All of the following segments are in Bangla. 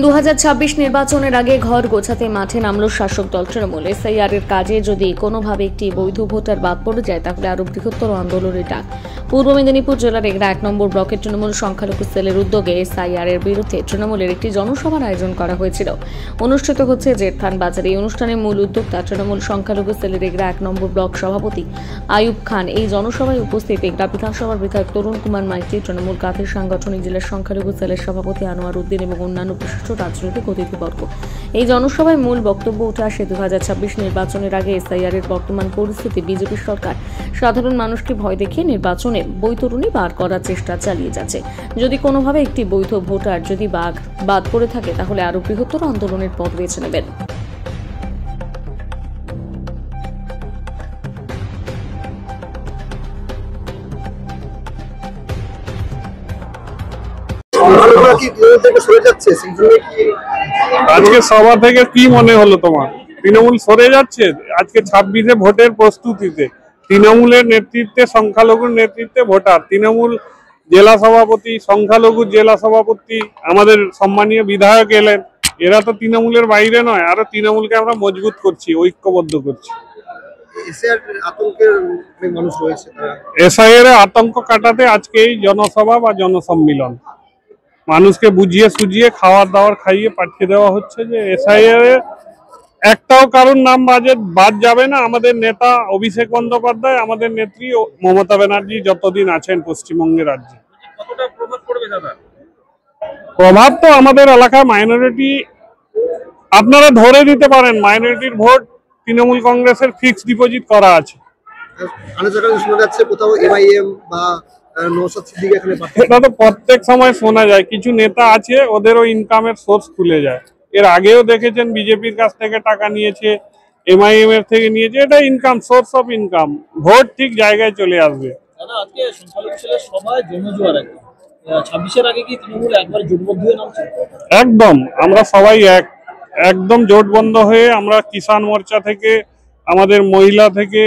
দু হাজার ছাব্বিশ নির্বাচনের আগে ঘর গোছাতে মাঠে নামল শাসক দল তৃণমূল। এসআইআর এর কাজে যদি কোনোভাবে একটি বৈধ ভোটার বাদ পড়ে যায়, তাহলে আরও বৃহত্তর আন্দোলনের ডাক। পূর্ব মেদিনীপুর জেলার এগরা এক নম্বর ব্লকের তৃণমূল সংখ্যালঘু সেলের উদ্যোগে এসআইআর এর বিরুদ্ধে তৃণমূলের একটি জনসভার আয়োজন করা হয়েছিল। অনুষ্ঠিত হচ্ছে জেরথান বাজারে। এই অনুষ্ঠানের মূল উদ্যোক্তা তৃণমূল সংখ্যালঘু সেলের এগরা এক নম্বর ব্লক সভাপতি আয়ুব খান। এই জনসভায় উপস্থিত এগরা বিধানসভার বিধায়ক তরুণ কুমার মাইতি, তৃণমূল কাঁথের সাংগঠনিক জেলার সংখ্যালঘু সেলের সভাপতি আনোয়ার উদ্দিন এবং অন্যান্য বিশিষ্ট রাজনৈতিক অতিথিবর্গ এই জনসভায় মূল বক্তব্য উঠে আসে দু হাজার ছাব্বিশ নির্বাচনের আগে এসআইআর এর বর্তমান পরিস্থিতি, বিজেপি সরকার। সাধারণ মানুষকে ভয় দেখিয়ে নির্বাচনে বৈতরণী বার করার চেষ্টা চালিয়ে যাচ্ছে। যদি কোনোভাবে একটি বৈধ ভোটার যদি বাঘ বাদ পড়ে থাকে, তাহলে আরও বৃহত্তর আন্দোলনের পথ বেছে নেবেন। কি তৃণমূল থেকে সরে যাচ্ছে? সেই জন্য কি? আজকে সভা থেকে কি মনে হলো তোমার? তৃণমূল সরে যাচ্ছে? আজকে ছাব্বিশে ভোটের প্রস্তুতিতে। তৃণমূলের নেতৃত্বে সংখ্যালঘুর নেতৃত্বে ভোটার। তৃণমূল জেলা সভাপতি সংখ্যালঘু জেলা সভাপতি আমাদের সম্মানীয় বিধায়ক এলেন। এরা তো তৃণমূলের বাইরে নয় আরও তৃণমূলকে আমরা মজবুত করছি ঐক্যবদ্ধ করছি। তারা। এসআইয়ের আতঙ্ক কাটাতে আজকে এই জনসভা বা জনসম্মিলন। মানুষকে বুঝিয়ে সুজিয়ে খাওয়ার দাওয়ার খাইয়ে পাঠিয়ে দেওয়া হচ্ছে যে এসআইয়ের একটাও কারণ নাম বাজে বাদ যাবে না। আমাদের নেতা অভিষেক বন্দ্যোপাধ্যায় আমাদের নেত্রী ও মমতা ব্যানার্জি যতদিন আছেন পশ্চিমবঙ্গের রাজ্যে। প্রভাব তো আমাদের এলাকায় মাইনরিটি আপনারা ধরে নিতে পারেন মাইনরিটির ভোট তৃণমূল কংগ্রেসের ফিক্সড ডিপোজিট করা আছে। শোনা যাচ্ছে কোথাও এমআইএম বা পাঠাচ্ছে তো প্রত্যেক সময় শোনা যায়। কিছু নেতা আছে ওদেরও ইনকামের সোর্স খুলে যায়। এর আগেও দেখেছেন বিজেপির কাছ থেকে টাকা নিয়েছে এমআইএম এর থেকে নিয়েছে এটা income source of income vote ঠিক জায়গায় চলে আসবে। একদম আমরা সবাই এক। একদম জোটবন্ধ হয়ে আমরা কিষাণ মোর্চা থেকে আমাদের মহিলা থেকে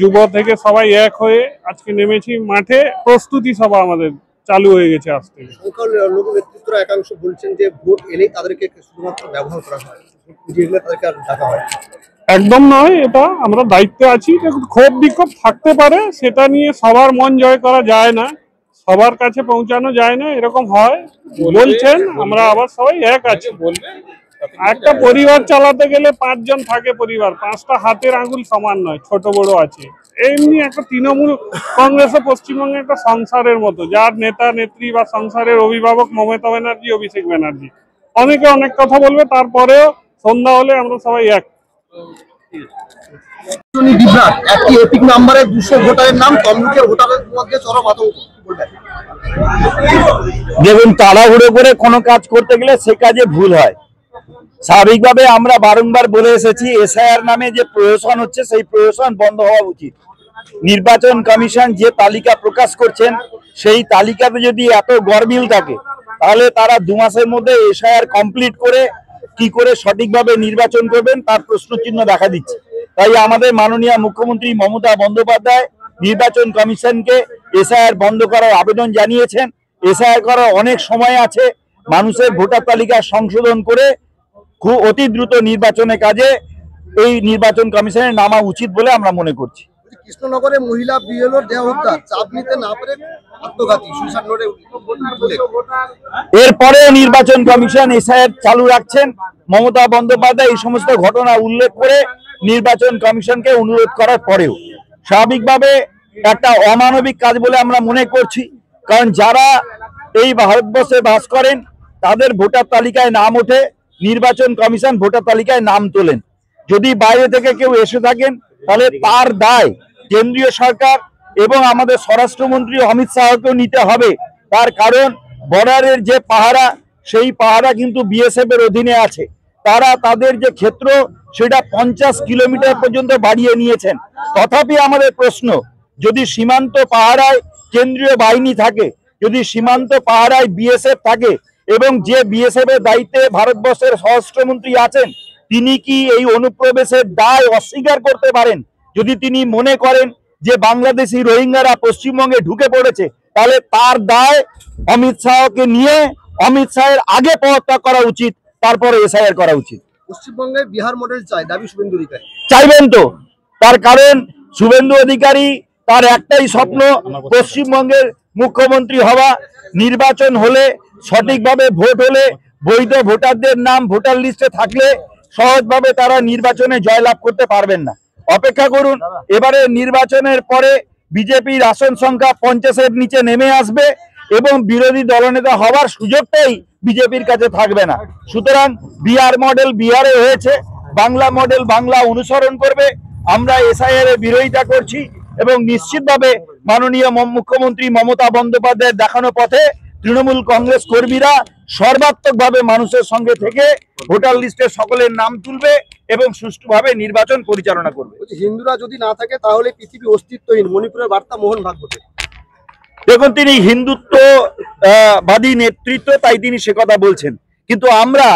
যুব থেকে সবাই এক হয়ে আজকে নেমেছি মাঠে। প্রস্তুতি সভা আমাদের চালু হয়ে গেছে আজ থেকে। সংখ্যালঘু নেতৃত্বরা একাংশ বলছেন যে ভোট এলেই তাদেরকে শুধুমাত্র ব্যবহার করা হয়। ভোট তাদেরকে আর ডাকা হয় একদম নয় এটা আমরা দায়িত্বে আছি ক্ষোভ বিক্ষোভ থাকতে পারে সেটা নিয়ে সবার মন জয় করা যায় না সবার কাছে পৌঁছানো যায় না এরকম হয়। বলছেন আমরা আবার সবাই এক আছি। একটা পরিবার চালাতে গেলে পাঁচজন থাকে পরিবার পাঁচটা হাতের আঙ্গুল সমান নয় ছোট বড় আছে। এমনি একটা তৃণমূল কংগ্রেস ও পশ্চিমবঙ্গে একটা সংসারের মতো যার নেতা নেত্রী বা সংসারের অভিভাবক মমতা ব্যানার্জি অভিষেক ব্যানার্জি। অনেকে অনেক কথা বলবে তারপরেও সন্ধ্যা হলে আমরা সবাই এক। টনি বিভ্রাট একটি এপিক নাম্বারে দুশো ভোটারের নাম তমলুকের ভোটারের মধ্যে চরম আতঙ্ক দেখুন তাড়াহুড়ো করে কোনো কাজ করতে গেলে সে কাজে ভুল হয়। স্বাভাবিকভাবে আমরা বারংবার বলে এসেছি এসআইআর নামে যে প্রহসন হচ্ছে সেই প্রহসন বন্ধ হওয়া উচিত। নির্বাচন কমিশন যে তালিকা প্রকাশ করছেন, সেই তালিকাতে যদি এত গরমিল থাকে, তাহলে তারা দু মাসের মধ্যে এসআইআর কমপ্লিট করে কি করে সঠিকভাবে নির্বাচন করবেন, তার প্রশ্নচিহ্ন দেখা দিচ্ছে। তাই আমাদের মাননীয় মুখ্যমন্ত্রী মমতা বন্দ্যোপাধ্যায় নির্বাচন কমিশনকে এসআইআর বন্ধ করার আবেদন জানিয়েছেন। এসআইআর করার অনেক সময় আছে, মানুষের ভোটার তালিকা সংশোধন করে খুব অতি দ্রুত নির্বাচনের কাজে এই নির্বাচন কমিশনের নামা উচিত বলে আমরা মনে করছি। কৃষ্ণনগরে মহিলা বিএলওর দেহ হত্যা চাপ নিতে না পারে আত্মঘাতী সুইসাইড নোটে এরপরেও নির্বাচন কমিশন এসআইআর চালু রাখছেন। মমতা বন্দ্যোপাধ্যায় এই সমস্ত ঘটনা উল্লেখ করে নির্বাচন কমিশনকে অনুরোধ করার পরেও স্বাভাবিকভাবে একটা অমানবিক কাজ বলে আমরা মনে করছি। কারণ যারা এই ভারতবর্ষে বাস করেন তাদের ভোটার তালিকায় নাম ওঠে। নির্বাচন কমিশন ভোটার তালিকায় নাম তোলেন। যদি বাইরে থেকে কেউ এসে থাকেন, তাহলে তার দায় কেন্দ্রীয় সরকার এবং আমাদের স্বরাষ্ট্রমন্ত্রী অমিত শাহকেও নিতে হবে। তার কারণ বর্ডারের যে পাহারা, সেই পাহারা কিন্তু বিএসএফ এর অধীনে আছে। তারা তাদের যে ক্ষেত্র, সেটা পঞ্চাশ কিলোমিটার পর্যন্ত বাড়িয়ে নিয়েছেন। তথাপি আমাদের প্রশ্ন, যদি সীমান্ত পাহারায় কেন্দ্রীয় বাহিনী থাকে, যদি সীমান্ত পাহারায় বিএসএফ থাকে এবং যে বিএসএফ এর দায়িত্বে ভারতবর্ষের স্বরাষ্ট্রমন্ত্রী আছেন তিনি কি এই অনুপ্রবেশের দায় অস্বীকার করতে পারেন? যদি তিনি মনে করেন যে বাংলাদেশি রোহিঙ্গারা পশ্চিমবঙ্গে ঢুকে পড়েছে তাহলে তার দায় অমিত শাহকে নিয়ে অমিত শাহের আগে পদত্যাগ করা উচিত তারপরে এসআইআর করা উচিত। পশ্চিমবঙ্গে বিহার মডেল চাই দাবি শুভেন্দু অধিকারী। চাইবেন তো? তার কারণ শুভেন্দু অধিকারী তার একটাই স্বপ্ন পশ্চিমবঙ্গের মুখ্যমন্ত্রী হওয়া, নির্বাচন হলে সঠিকভাবে ভোট হলে বৈধ ভোটারদের নাম ভোটার লিস্টে থাকলে সহজভাবে তারা নির্বাচনে জয়লাভ করতে পারবেন না। অপেক্ষা করুন, এবারে নির্বাচনের পরে বিজেপির আসন সংখ্যা পঞ্চাশের নিচে নেমে আসবে এবং বিরোধী দলনেতা হওয়ার সুযোগটাই বিজেপির কাছে থাকবে না। সুতরাং বিহার মডেল বিহারে হয়েছে, বাংলা মডেল বাংলা অনুসরণ করবে। আমরা এসআইআর এর বিরোধিতা করছি এবং নিশ্চিতভাবে মাননীয় মুখ্যমন্ত্রী মমতা বন্দ্যোপাধ্যায়ের দেখানো পথে তৃণমূল কংগ্রেস কর্মীরা সর্বাত্মকভাবে মানুষের সঙ্গে থেকে ভোটার লিস্টে সকলের নাম তুলবে এবং সুষ্ঠুভাবে নির্বাচন পরিচালনা করবে। হিন্দুরা যদি না থাকে তাহলে পৃথিবী অস্তিত্বহীন মণিপুরের বার্তা মোহন ভাগবতের দেখুন তিনি হিন্দুত্ব আহ, বাদী নেতৃত্ব তাই তিনি সে কথা বলছেন। কিন্তু আমরা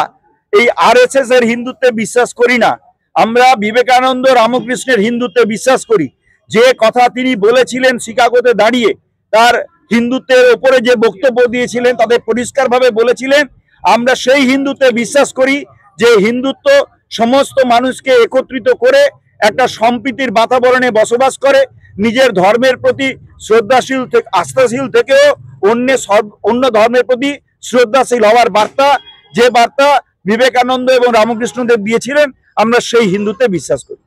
এই আরএসএস এর হিন্দুত্বে বিশ্বাস করি না। আমরা বিবেকানন্দ রামকৃষ্ণের হিন্দুত্বে বিশ্বাস করি। যে কথা তিনি বলেছিলেন শিকাগোতে দাঁড়িয়ে, তার হিন্দুত্বের ওপরে যে বক্তব্য দিয়েছিলেন, তাদের পরিষ্কারভাবে বলেছিলেন, আমরা সেই হিন্দুত্বে বিশ্বাস করি যে হিন্দুত্ব সমস্ত মানুষকে একত্রিত করে একটা সম্প্রীতির বাতাবরণে বসবাস করে, নিজের ধর্মের প্রতি শ্রদ্ধাশীল থেকে, আস্থাশীল থেকেও অন্য সব- অন্য ধর্মের প্রতি শ্রদ্ধাশীল হওয়ার বার্তা, যে বার্তা বিবেকানন্দ এবং রামকৃষ্ণদেব দিয়েছিলেন, আমরা সেই হিন্দুতে বিশ্বাস করি।